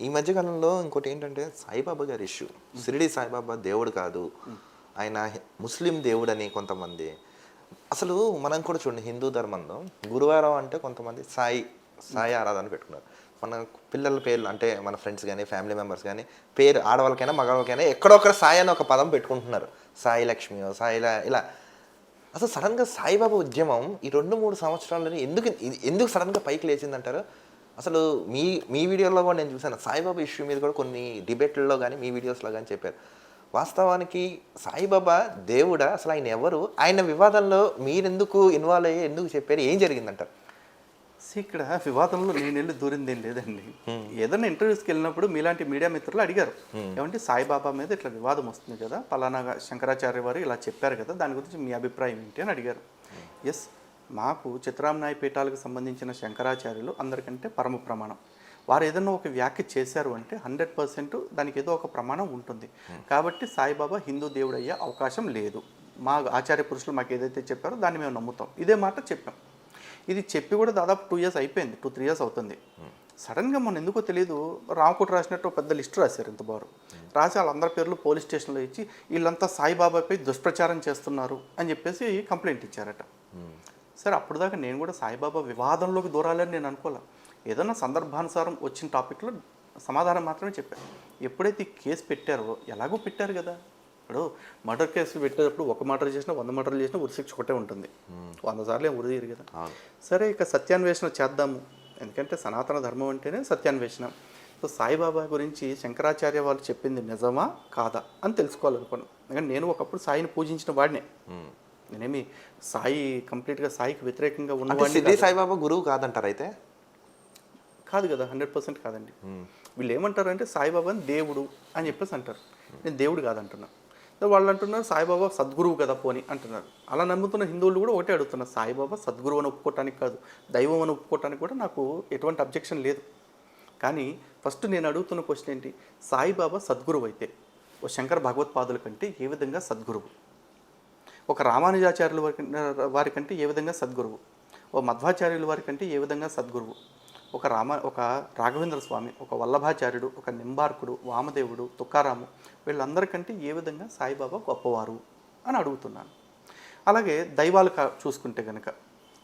ఈ మధ్యకాలంలో ఇంకోటి ఏంటంటే సాయిబాబా గారి ఇష్యూ. షిరిడి సాయిబాబా దేవుడు కాదు. ఆయన ముస్లిం దేవుడు అని కొంతమంది. అసలు మనం కూడా చూడండి హిందూ ధర్మంలో గురువారం అంటే కొంతమంది సాయి సాయి ఆరాధన పెట్టుకున్నారు. మన పిల్లల పేర్లు అంటే మన ఫ్రెండ్స్ కానీ ఫ్యామిలీ మెంబర్స్ కానీ పేరు ఆడవాళ్ళకైనా మగవాళ్ళకైనా ఎక్కడొక్కడ సాయి అని ఒక పదం పెట్టుకుంటున్నారు. సాయి లక్ష్మి సాయి ఇలా అసలు సడన్గా సాయిబాబా ఉద్యమం ఈ రెండు మూడు సంవత్సరాలని ఎందుకు ఇది- ఎందుకు సడన్గా పైకి లేచిందంటారు? అసలు మీ మీ వీడియోలో కూడా నేను చూసాను సాయిబాబా ఇష్యూ మీద కూడా కొన్ని డిబేట్లలో కానీ మీ వీడియోస్లో కానీ చెప్పారు. వాస్తవానికి సాయిబాబా దేవుడా? అసలు ఆయన ఎవరు? ఆయన వివాదంలో మీరెందుకు ఇన్వాల్వ్ అయ్యి ఎందుకు చెప్పారు? ఏం జరిగిందంటారు? ఇక్కడ వివాదంలో నేను వెళ్ళి దూరింది ఏం లేదండి. ఏదైనా ఇంటర్వ్యూస్కి వెళ్ళినప్పుడు మీలాంటి మీడియా మిత్రులు అడిగారు. ఏమంటే సాయిబాబా మీద ఇట్లా వివాదం వస్తుంది కదా పలానా శంకరాచార్య వారు ఇలా చెప్పారు కదా దాని గురించి మీ అభిప్రాయం ఏంటి అని అడిగారు. ఎస్ మాకు చిత్రామనాయ పీఠాలకు సంబంధించిన శంకరాచార్యులు అందరికంటే పరమ ప్రమాణం. వారు ఏదైనా ఒక వ్యాఖ్య చేశారు అంటే హండ్రెడ్ పర్సెంట్ దానికి ఏదో ఒక ప్రమాణం ఉంటుంది. కాబట్టి సాయిబాబా హిందూ దేవుడు అయ్యే అవకాశం లేదు. మా ఆచార్య పురుషులు మాకు ఏదైతే చెప్పారో దాన్ని మేము నమ్ముతాం. ఇదే మాట చెప్పాం. ఇది చెప్పి కూడా దాదాపు టూ ఇయర్స్ అయిపోయింది టూ త్రీ ఇయర్స్ అవుతుంది. సడన్గా మనం ఎందుకో తెలియదు రామకోట రాసినట్టు పెద్ద లిస్ట్ రాశారు ఇంత బారు రాసి వాళ్ళందరి పేర్లు పోలీస్ స్టేషన్లో ఇచ్చి వీళ్ళంతా సాయిబాబాపై దుష్ప్రచారం చేస్తున్నారు అని చెప్పేసి కంప్లైంట్ ఇచ్చారట. సరే అప్పుడు దాకా నేను కూడా సాయిబాబా వివాదంలోకి దూరాలని నేను అనుకోలే. ఏదైనా సందర్భానుసారం వచ్చిన టాపిక్లో సమాధానం మాత్రమే చెప్పాను ఎప్పుడైతే ఈ కేసు పెట్టారో ఎలాగో పెట్టారు కదా. ఇప్పుడు మర్డర్ కేసు పెట్టేటప్పుడు ఒక మర్డర్ చేసినా వంద మర్డర్లు చేసినా ఉరి శిక్ష ఒకటే ఉంటుంది. వంద సార్లు ఏం ఉరి తీయరు కదా. సరే ఇక సత్యాన్వేషణ చేద్దాము. ఎందుకంటే సనాతన ధర్మం అంటేనే సత్యాన్వేషణ. సో సాయిబాబా గురించి శంకరాచార్య వాళ్ళు చెప్పింది నిజమా కాదా అని తెలుసుకోవాలనుకున్నాను ఎందుకంటే నేను ఒకప్పుడు సాయిని పూజించిన వాడినే. నేనేమి సాయి కంప్లీట్గా సాయికి వ్యతిరేకంగా అంటే ఉన్నవాడిని సిద్ధి సాయిబాబా గురువు కాదంటారు అయితే? కాదు కదా హండ్రెడ్ పర్సెంట్ కాదండి. వీళ్ళు ఏమంటారంటే సాయిబాబాని దేవుడు అని చెప్పేసి అంటారు. నేను దేవుడు కాదంటున్నా. వాళ్ళు అంటున్నారు సాయిబాబా సద్గురువు కదా పోని అంటున్నారు. అలా నమ్ముతున్న హిందువులు కూడా ఒకటే అడుగుతున్నారు. సాయిబాబా సద్గురువు అని ఒప్పుకోవటానికి కాదు దైవం అని ఒప్పుకోవటానికి కూడా నాకు ఎటువంటి అబ్జెక్షన్ లేదు. కానీ ఫస్ట్ నేను అడుగుతున్న క్వశ్చన్ ఏంటి? సాయిబాబా సద్గురువు అయితే ఓ శంకర భగవత్పాదుల కంటే ఏ విధంగా సద్గురువు? ఒక రామానుజాచార్యుల వారి వారి కంటే ఏ విధంగా సద్గురువు? ఓ మధ్వాచార్యుల వారి కంటే ఏ విధంగా సద్గురువు? ఒక రామ ఒక రాఘవేంద్ర స్వామి ఒక వల్లభాచార్యుడు ఒక నింబార్కుడు వామదేవుడు తుకారాము వీళ్ళందరికంటే ఏ విధంగా సాయిబాబా గొప్పవారు అని అడుగుతున్నాను. అలాగే దైవాలు కా- చూసుకుంటే కనుక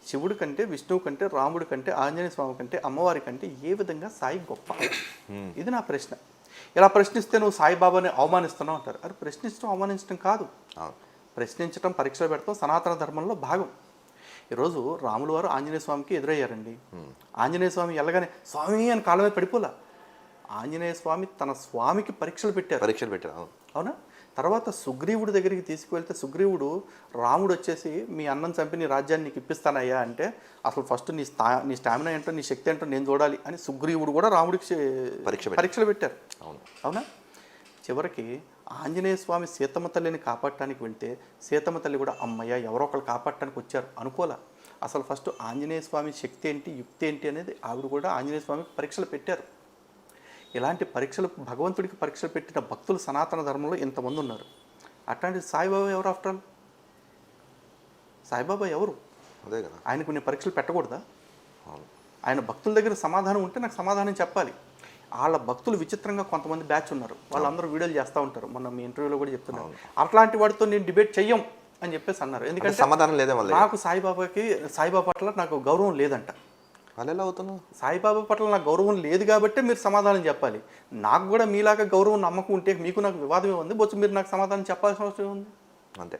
శివుడి కంటే విష్ణువు కంటే రాముడి కంటే ఆంజనేయ స్వామి కంటే అమ్మవారి కంటే ఏ విధంగా సాయి గొప్ప? ఇది నా ప్రశ్న. ఇలా ప్రశ్నిస్తే నువ్వు సాయిబాబాని అవమానిస్తున్నావు అంటారు. అది ప్రశ్నించడం అవమానించడం కాదు. ప్రశ్నించడం పరీక్షలు పెడతాం సనాతన ధర్మంలో భాగం. ఈరోజు రాములు వారు ఆంజనేయ స్వామికి ఎదురయ్యారండి. ఆంజనేయ స్వామి ఎలాగానే స్వామి అని మీద పడిపోలా? ఆంజనేయ స్వామి తన స్వామికి పరీక్షలు పెట్టారు. పరీక్షలు పెట్టారు అవును. తర్వాత సుగ్రీవుడి దగ్గరికి తీసుకువెళ్తే సుగ్రీవుడు రాముడు వచ్చేసి మీ అన్నం చంపి నీ రాజ్యాన్ని నీకు ఇప్పిస్తానయ్యా అంటే అసలు ఫస్ట్ నీ స్థా నీ స్టామినా ఏంటో నీ శక్తి ఏంటో నేను చూడాలి అని సుగ్రీవుడు కూడా రాముడికి పరీక్ష. పరీక్షలు పెట్టారు. అవును. అవునా? చివరికి ఆంజనేయ స్వామి సీతమ్మ తల్లిని కాపాడటానికి వెళ్తే సీతమ్మ తల్లి కూడా అమ్మయ్య ఎవరో ఒకరు కాపాడటానికి వచ్చారు అనుకోలే. అసలు ఫస్ట్ ఆంజనేయ స్వామి శక్తి ఏంటి యుక్తి ఏంటి అనేది ఆవిడ కూడా ఆంజనేయ స్వామికి పరీక్షలు పెట్టారు. ఇలాంటి పరీక్షలు భగవంతుడికి పరీక్షలు పెట్టిన భక్తులు సనాతన ధర్మంలో ఇంతమంది ఉన్నారు. అట్లాంటి సాయిబాబా ఎవరు ఆఫ్టర్ ఆల్? సాయిబాబా ఎవరు? అదే కదా. ఆయనకు నేను పరీక్షలు పెట్టకూడదా? ఆయన భక్తుల దగ్గర సమాధానం ఉంటే నాకు సమాధానం చెప్పాలి. వాళ్ళ భక్తులు విచిత్రంగా కొంతమంది బ్యాచ్ ఉన్నారు. వాళ్ళందరూ వీడియోలు చేస్తూ ఉంటారు. మొన్న మీ ఇంటర్వ్యూలో కూడా చెప్తున్నారు. అట్లాంటి వాడితో నేను డిబేట్ చెయ్యం అని చెప్పేసి అన్నారు. ఎందుకంటే సమాధానం లేదే నాకు సాయిబాబాకి సాయిబాబా పట్ల నాకు గౌరవం లేదంట. వాళ్ళు ఎలా అవుతున్నావు సాయిబాబా పట్ల నాకు గౌరవం లేదు కాబట్టే మీరు సమాధానం చెప్పాలి. నాకు కూడా మీలాగా గౌరవం నమ్మకం ఉంటే మీకు నాకు వివాదమే ఉంది. బొచ్చు మీరు నాకు సమాధానం చెప్పాల్సిన అవసరం ఉంది అంతే.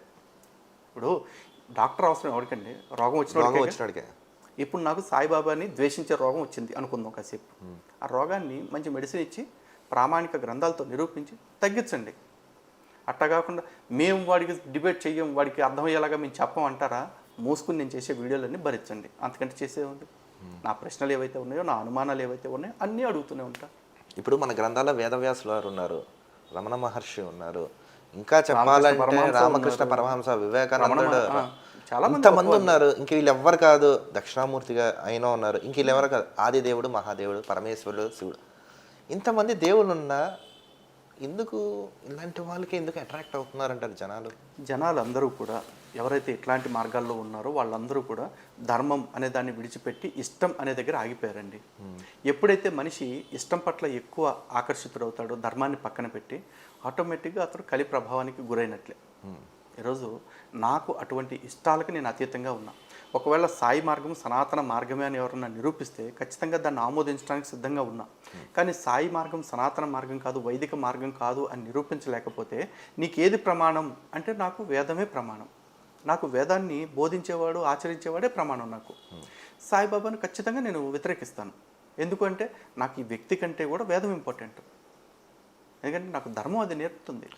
ఇప్పుడు డాక్టర్ అవసరం ఎవరికండి? రోగం వచ్చిన. వచ్చినాడికే ఇప్పుడు నాకు సాయిబాబాని ద్వేషించే రోగం వచ్చింది అనుకుందాం కాసేపు. ఆ రోగాన్ని మంచి మెడిసిన్ ఇచ్చి ప్రామాణిక గ్రంథాలతో నిరూపించి తగ్గించండి. అట్టా కాకుండా మేము వాడికి డిబేట్ చెయ్యం వాడికి అర్థమయ్యేలాగా మేము చెప్పం అంటారా? మూసుకుని నేను చేసే వీడియోలన్నీ భరించండి. అంతకంటే చేసే ఉంది నా ప్రశ్నలు ఏవైతే ఉన్నాయో నా అనుమానాలు ఏవైతే ఉన్నాయో అన్నీ అడుగుతూనే ఉంటా. ఇప్పుడు మన గ్రంథాల్లో వేదవ్యాసులు వారు ఉన్నారు రమణ మహర్షి ఉన్నారు. ఇంకా చెప్పాలంటే రామకృష్ణ. పరమహంస ఆ, చాలా మంది ఉన్నారు. ఇంక వీళ్ళు ఎవ్వరు కాదు. దక్షిణామూర్తిగా అయినా ఉన్నారు. ఇంక వీళ్ళు ఎవరు కాదు ఆదిదేవుడు మహాదేవుడు పరమేశ్వరుడు శివుడు. ఇంతమంది దేవుళ్ళు ఉన్నా ఎందుకు ఇలాంటి వాళ్ళకి ఎందుకు అట్రాక్ట్ అవుతున్నారంటారు జనాలు? జనాలు అందరూ కూడా ఎవరైతే ఇట్లాంటి మార్గాల్లో ఉన్నారో వాళ్ళందరూ కూడా ధర్మం అనే దాన్ని విడిచిపెట్టి ఇష్టం అనే దగ్గర ఆగిపోయారండి. ఎప్పుడైతే మనిషి ఇష్టం పట్ల ఎక్కువ ఆకర్షితుడవుతాడో ధర్మాన్ని పక్కన పెట్టి ఆటోమేటిక్గా అతడు కలి ప్రభావానికి గురైనట్లే. ఈరోజు నాకు అటువంటి ఇష్టాలకు నేను అతీతంగా ఉన్నా. ఒకవేళ సాయి మార్గం సనాతన మార్గమే అని ఎవరన్నా నిరూపిస్తే ఖచ్చితంగా దాన్ని ఆమోదించడానికి సిద్ధంగా ఉన్నా. కానీ సాయి మార్గం సనాతన మార్గం కాదు వైదిక మార్గం కాదు అని నిరూపించలేకపోతే నీకేది ప్రమాణం? అంటే నాకు వేదమే ప్రమాణం. నాకు వేదాన్ని బోధించేవాడు ఆచరించేవాడే ప్రమాణం నాకు. సాయిబాబాను ఖచ్చితంగా నేను వ్యతిరేకిస్తాను. ఎందుకంటే నాకు ఈ వ్యక్తి కంటే కూడా వేదం ఇంపార్టెంట్. ఎందుకంటే నాకు ధర్మం అది నేర్పుతుంది.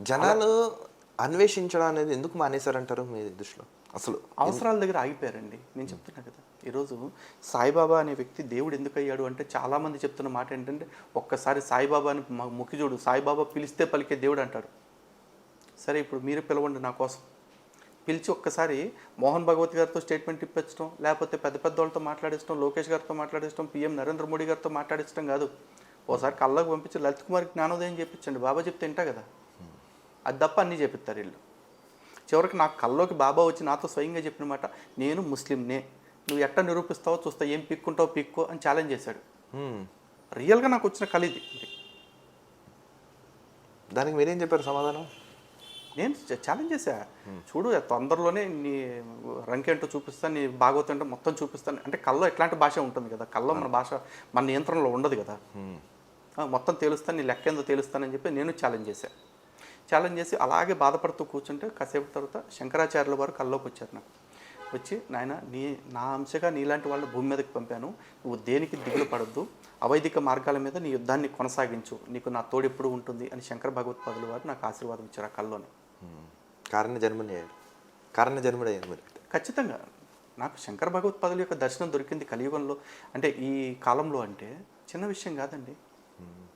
జనాలు అన్వేషించడం అనేది ఎందుకు మానేశారంటారు మీ దృష్టిలో? అసలు అవసరాల దగ్గర ఆగిపోయారండి. నేను చెప్తున్నా కదా ఈరోజు సాయిబాబా అనే వ్యక్తి దేవుడు ఎందుకు అయ్యాడు అంటే చాలామంది చెప్తున్న మాట ఏంటంటే ఒక్కసారి సాయిబాబాని అని మొక్కి చూడు సాయిబాబా పిలిస్తే పలికే దేవుడు అంటాడు. సరే ఇప్పుడు మీరు పిలవండి నా కోసం. పిలిచి ఒక్కసారి మోహన్ భగవత్ గారితో స్టేట్మెంట్ ఇప్పించడం లేకపోతే పెద్ద పెద్ద వాళ్ళతో మాట్లాడించడం లోకేష్ గారితో మాట్లాడించడం పిఎం నరేంద్ర మోడీ గారితో మాట్లాడించడం కాదు. ఓసారి కళ్ళకు పంపించి లలిత్ కుమార్కి జ్ఞానోదయం చేయించండి. బాబా చెప్తే వింటా కదా. అది తప్ప అన్నీ చెప్పిస్తారు వీళ్ళు. చివరికి నాకు కల్లోకి బాబా వచ్చి నాతో స్వయంగా చెప్పిన మాట నేను ముస్లింనే. నువ్వు ఎట్ట నిరూపిస్తావో చూస్తా ఏం పిక్కుంటావో పిక్కో అని ఛాలెంజ్ చేశాడు. రియల్గా నాకు వచ్చిన కళ ఇది. దానికి మీరేం చెప్పారు సమాధానం? నేను ఛాలెంజ్ చేశా. చూడు తొందరలోనే నీ రంకేంటో చూపిస్తాను నీ భాగవతం మొత్తం చూపిస్తాను అంటే కల్లో ఎట్లాంటి భాష ఉంటుంది కదా కల్లో మన భాష మన నియంత్రణలో ఉండదు కదా. మొత్తం తేలుస్తాను నీ లెక్క ఏందో తేలుస్తానని చెప్పి నేను ఛాలెంజ్ చేశాను ఛాలెంజ్ చేసి అలాగే బాధపడుతూ కూర్చుంటే కాసేపు తర్వాత శంకరాచార్యుల వారు కల్లోకి వచ్చారు నాకు. వచ్చి నాయన నీ నా అంశగా నీలాంటి వాళ్ళ భూమి మీదకి పంపాను. నువ్వు దేనికి దిగులు పడద్దు? అవైదిక మార్గాల మీద నీ యుద్ధాన్ని కొనసాగించు. నీకు నా తోడు ఎప్పుడు ఉంటుంది అని శంకర భగవత్పాదుల వారు నాకు ఆశీర్వాదం ఇచ్చారు ఆ కల్లోనే. కారణ జన్మని అయ్యారు కారణ జన్ముడు అయ్యారు మీరు. ఖచ్చితంగా. నాకు శంకర భగవత్పాదుల యొక్క దర్శనం దొరికింది కలియుగంలో. అంటే ఈ కాలంలో అంటే చిన్న విషయం కాదండి.